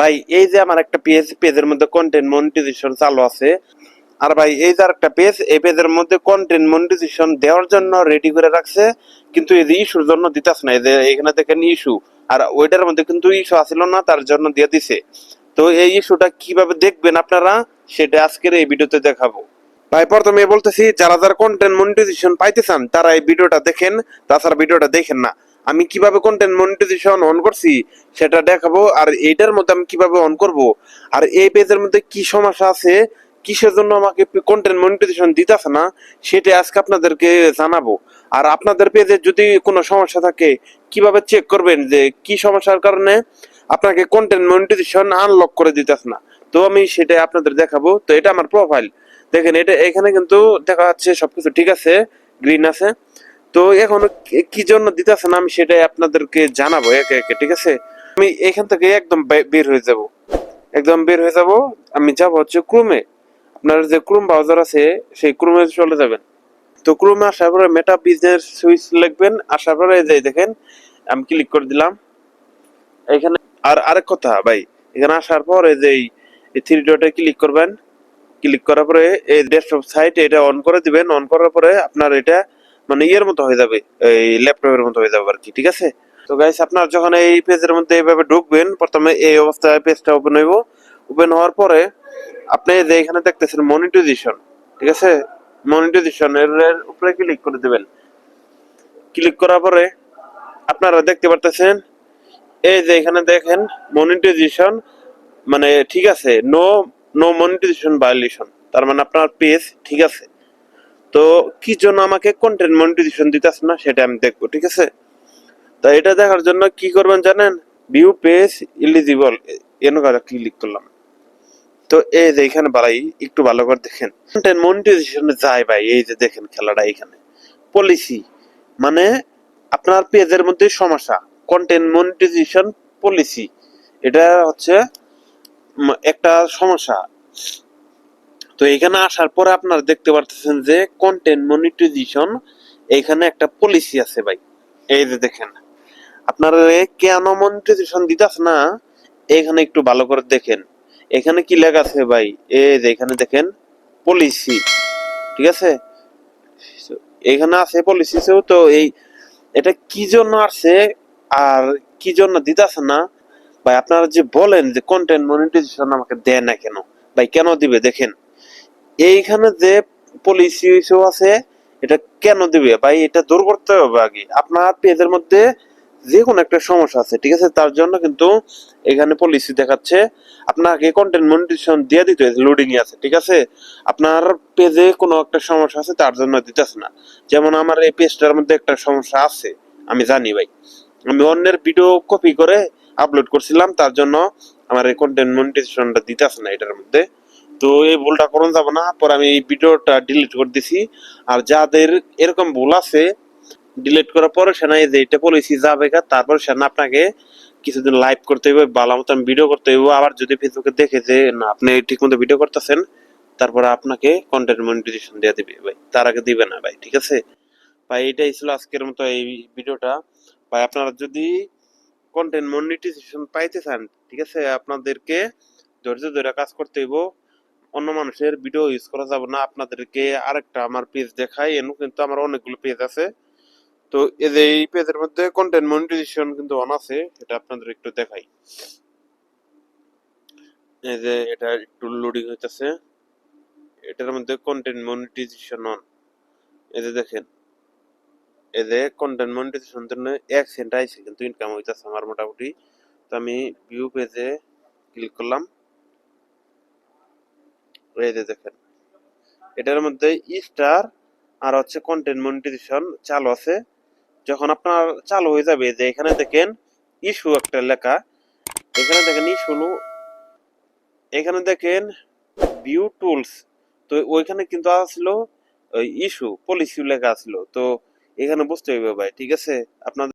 ভাই, এই যে আমার একটা পেজ পেজের মধ্যে কন্টেন্ট মনিটাইজেশন চালু আছে, আর ভাই, এই যে একটা পেজ এই পেজের মধ্যে কন্টেন্ট মনিটাইজেশন দেওয়ার জন্য রেডি করে রাখছে, কিন্তু এই যে ইস্যুর জন্য দিতাস না, এই যে এখানে দেখেন ইস্যু আর ওইটার মধ্যে কিন্তু ইস্যু আসিল না, তার জন্য দিয়ে দিছে। তো এই ইস্যুটা কীভাবে দেখবেন আপনারা, সেটা আজকের এই ভিডিওতে দেখাবো। ভাই, প্রথমে বলতেছি, যারা যারা কন্টেন্ট মনিটাইজেশন পাইতে চান, তারা এই ভিডিওটা দেখেন, তাছাড়া ভিডিওটা দেখেন না। আমি কীভাবে কন্টেন্ট মনিটাইজেশন অন করছি, সেটা দেখাবো, আর এইটার মধ্যে আমি কীভাবে অন করব, আর এই পেজের মধ্যে কি সমস্যা আছে, কিসের জন্য আমাকে কন্টেন্ট মনিটাইজেশন দিতেছে না সেটা আজকে আপনাদেরকে জানাব। আর আপনাদের পেজে যদি কোনো সমস্যা থাকে, কীভাবে চেক করবেন যে কি সমস্যার কারণে আপনাকে কন্টেন্ট মনিটাইজেশন আনলক করে দিতেছে না? তো আমি সেটা আপনাদের দেখাবো, তো এটা আমার প্রোফাইল দেখেন, এটা এখানে কিন্তু দেখা যাচ্ছে সবকিছু ঠিক আছে গ্রিন আছে। তো এখন কি- জন্য দিতেছে না, আমি সেটাই আপনাদেরকে জানাব একে একে, ঠিক আছে? আমি এখান থেকে একদম বের হয়ে যাব। একদম বের হয়ে যাব, আমি যাব হচ্ছে ক্রোমে। আপনার যে ক্রোম ব্রাউজার আছে, সেই ক্রোমে চলে যাবেন। তো ক্রোমে আসার পরে মেটা বিজনেস সুইচ লিখবেন, আসার পরে এই যে দেখেন, আমি ক্লিক করে দিলাম। এখানে আর আরেক কথা ভাই, এখানে আসার পর যে থ্রি ডটে ক্লিক করবেন। ক্লিক করার পরে এই ডেস্কটপ সাইট এটা অন করে দিবেন। অন করার পরে আপনার এটা মানে ইয়ের মতো হয়ে যাবে, এই ল্যাপটপের মতো হয়ে যাবে আর কি, ঠিক আছে? তো গাইস আপনার যখন এই পেজের মধ্যে এইভাবে ঢুকবেন, প্রথমে এই অবস্থায় পেজটা ওপেন হইব। ওপেন হওয়ার পরে আপনি যে এখানে দেখতেছেন মনিটাইজেশন ঠিক আছে? মনিটাইজেশন এর উপরে ক্লিক করে দিবেন। ক্লিক করার পরে আপনারা দেখতে পারতেছেন, এই যে এখানে দেখেন মনিটাইজেশন মানে ঠিক আছে নো নো মনিটাইজেশন ভায়োলেশন তার মানে আপনার পেজ ঠিক আছে। তো কি জন্য আমাকে কন্টেন্ট মনিটাইজেশন দিতেছে না, সেটা আমি দেখব, ঠিক আছে? তো এটা দেখার জন্য কি করবেন জানেন? ভিউ পেজ ইলিজিবল এনকারা ক্লিক করলাম। তো এই যে এখানে বাড়াই, একটু ভালো করে দেখেন। কন্টেন্ট মনিটাইজেশনে যায় ভাই, এই যে দেখেন খেলাটা এখানে। পলিসি মানে আপনার পেজের মধ্যে সমস্যা। কন্টেন্ট মনিটাইজেশন পলিসি এটা হচ্ছে একটা সমস্যা। তো এখানে আসার পরে আপনারা দেখতে পারতেছেন যে কন্টেন্ট মনিটাইজেশন এখানে একটা পলিসি আছে ভাই। এই যে দেখেন, আপনারা কেন মনিটাইজেশন দিতাছে না? এখানে একটু ভালো করে দেখেন। এখানে কি লেখা আছে ভাই? এই যে এখানে দেখেন পলিসি ঠিক আছে? এখানে আছে পলিসিতেও তো এই, এটা কি জন্য আসছে আর কি জন্য দিতাছে না? ভাই, আপনারা যে বলেন যে কন্টেন্ট মনিটাইজেশন আমাকে দেয় না কেন? ভাই, কেন দিবে? দেখেন। এইখানে যে পলিসি আছে, এটা কেন দিবে? ভাই, এটা দূর করতে হবে আগে। আপনার পেজের মধ্যে যে কোনো একটা সমস্যা আছে, ঠিক আছে? তার জন্য কিন্তু এখানে পলিসি দেখাচ্ছে। আপনাকে কন্টেন্ট মনিটেশন দিয়ে দিতে লোডিং আছে, ঠিক আছে? আপনার পেজে কোনো একটা সমস্যা আছে, তার জন্য দিতেছে না। যেমন আমার এই পেজটার মধ্যে একটা সমস্যা আছে, আমি জানি ভাই। আমি অন্যের ভিডিও কপি করে আপলোড করছিলাম, তার জন্য আমার এই কন্টেন্ট মনিটেশনটা দিতেছে না এটার মধ্যে। তো এই ভুলটা করুন যাব না। পরে আমি এই ভিডিওটা ডিলিট করে দিছি। আর যাদের এরকম ভুল আছে ডিলিট করার পরে সেনা এই যে এটা পলিসি যাবে তারপর সেনা আপনাকে কিছুদিন লাইভ করতে হইবে, ভালো মতন ভিডিও করতে হইব। আবার যদি ফেসবুকে দেখে যে, না, আপনি ঠিক মতো ভিডিও করতেছেন, তারপরে আপনাকে কন্টেন্ট মনিটাইজেশন দিয়ে দিবে। ভাই, তার আগে দিবে না ভাই, ঠিক আছে? ভাই, এটাই ছিল আজকের মতো এই ভিডিওটা। ভাই, আপনারা যদি কন্টেন্ট মনিটাইজেশন পাইতে চান, ঠিক আছে, আপনাদেরকে ধৈর্য ধরে কাজ করতে হইব। মানুষের ভিডিও ইউজ করা যাবে না। আপনাদেরকে আরেকটা আমার পেজ দেখাই এনু কিন্তু আমার অনেকগুলো পেজ আছে। তো এই যে এই পেজের মধ্যে কন্টেন্ট মনিটাইজেশন কিন্তু অন আছে, এটা আপনাদের একটু দেখাই। এই যে এটা একটু লোডিং হইতেছে। এটার মধ্যে কন্টেন্ট মনিটাইজেশন অন এই যে দেখেন, এই যে কন্টেন্ট মনিটাইজেশন জন্য এক সেন্ট আইছে, কিন্তু ইনকাম হইতাছে আমার মোটামুটি। তো আমি ভিউ পেজে ক্লিক করলাম। এই দেখেন, এটার মধ্যে স্টার আর হচ্ছে কন্টেন্ট চালু আছে। যখন আপনার চালু হয়ে যাবে, যে এখানে দেখেন ইস্যু একটা লেখা, এখানে দেখেন ইস্যু এখানে দেখেন ভিউ টুলস তো ওইখানে কিন্তু ইস্যু পলিসি লেখা আসলো। তো এখানে বুঝতে হবে ভাই, ঠিক আছে? আপনাদের